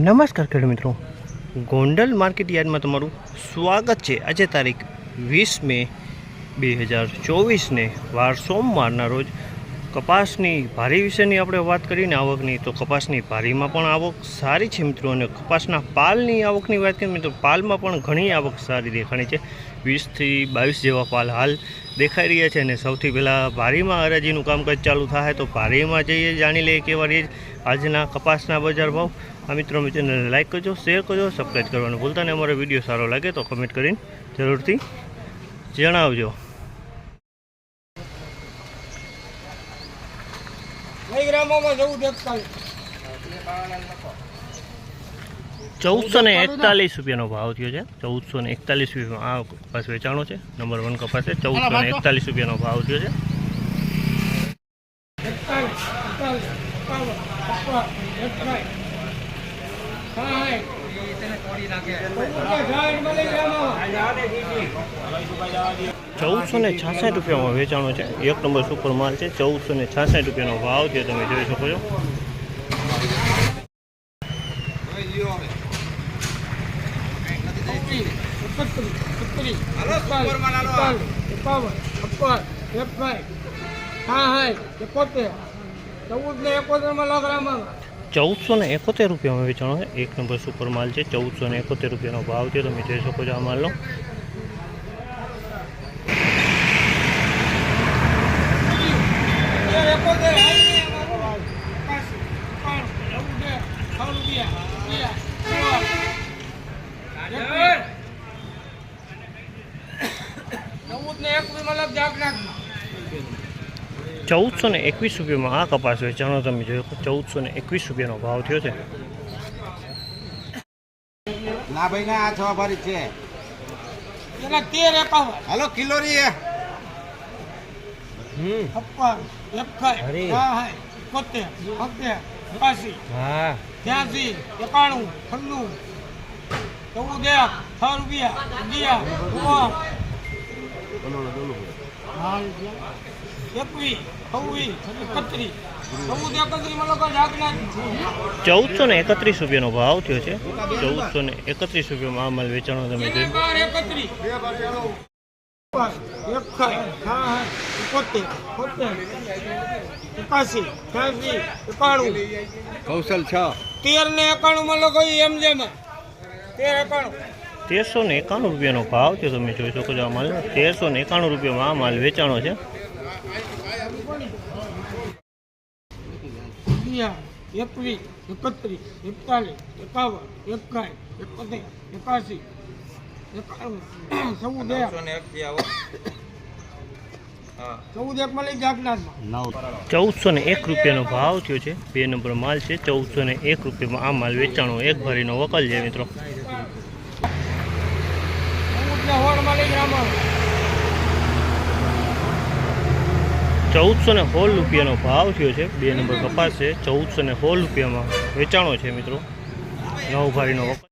નમસ્કાર ખેડૂત મિત્રો. ગોંડલ માર્કેટ યાર્ડમાં તમારું સ્વાગત છે. આજે તારીખ વીસ મે બે હજાર ચોવીસને વાર સોમવારના રોજ કપાસની ભારી વિશેની આપણે વાત કરીને આવકની, તો કપાસની ભારીમાં પણ આવક સારી છે મિત્રો, અને કપાસના પાલની આવકની વાત કરીએ મિત્રો પાલમાં પણ ઘણી આવક સારી દેખાણી છે. વીસથી બાવીસ જેવા પાલ હાલ દેખાઈ રહ્યા છે, અને સૌથી પહેલાં ભારીમાં હરાજીનું કામકાજ ચાલુ થાય તો ભારીમાં જઈએ, જાણી લઈએ કેવા રહે આજના કપાસના બજાર ભાવ. આ મિત્રો મિત્રને લાઈક કરજો, શેર કરજો, સબસ્ક્રાઈબ કરવાનું ભૂલતા નહીં. અમારો વીડિયો સારો લાગે તો કમેન્ટ કરીને જરૂરથી જણાવજો. જવું દેખતા ચૌદસો ને એકતાલીસ રૂપિયાનો ભાવ થયો છે. ચૌદસો ને એકતાલીસ રૂપિયામાં આ કપાસ વેચાણો છે. નંબર વન કપાસ છે. ચૌદસો ને એકતાલીસ રૂપિયાનો ભાવ થયો છે. એકતાલીસ ચૌદસો ને છાસઠ રૂપિયામાં વેચાણો છે એક નંબર સુપર માલ છે ચૌદસો ને છાસઠ રૂપિયાનો ભાવ છે તમે જોઈ શકો છો છપ્પન એકસાઠ એકોતેર ચૌદ ને એકોતેરમાં લો ગ્રામમાં ચૌદસો ને એકોતેર રૂપિયામાં વેચાણો છે. એક નંબર સુપર માલ છે ચૌદસો ને એકોતેર રૂપિયાનો ભાવ છે. તમે જોઈ શકો છો આ માલનો. ને એક મતલબ જાગ નાખમાં ચૌદસો ને એકવીસ રૂપિયામાં આ કપાસ વેચાણો તમે જોયો ચૌદસો ને એકવીસ રૂપિયાનો ભાવ થયો છે. ના ભાઈ ના આ છ ભરી છે. એના તેર એકાવન. હાલો કિલો રી છપ્પન એકસાઠ સાઠ એકોતેર બોતેર એકાસી હા. ત્યાંસી એકાણું છન્નું ચૌદ એક છ રૂપિયા અગિયાર એકવીસ ચૌદસો ને એકત્રીસ રૂપિયાનો ભાવ થયો છે. ચૌદસો ને એકત્રીસ રૂપિયામાં આ માલ વેચાણો તમે કૌશલ છ. તેર ને એકાણું માં લોકો એમ જેમ. તેર એકાણું. તેરસો ને એકાણું રૂપિયાનો ભાવ છે તમે જોઈ શકો છો આ માલ તેરસો ને એકાણું રૂપિયામાં આ માલ વેચાણો છે. અગિયાર એકવીસ એકત્રીસ એકતાલીસ એકાવન એકાઈ એકોતેર એકાસી ચૌદ એક. ચૌદ એક મળી જાગનાથમાં ચૌદસો ને એક રૂપિયાનો ભાવ થયો છે. બે નંબર માલ છે. ચૌદસો ને એક રૂપિયામાં આ માલ વેચાણો એક ભરીનો વકલ છે મિત્રો ચૌદ ને હોળ મળી ગ્રામમાં ચૌદસો ને સોળ રૂપિયાનો ભાવ થયો છે. બે નંબર કપાસ છે. ચૌદસો ને સોળ રૂપિયામાં વેચાણો છે મિત્રો. નવ વકલ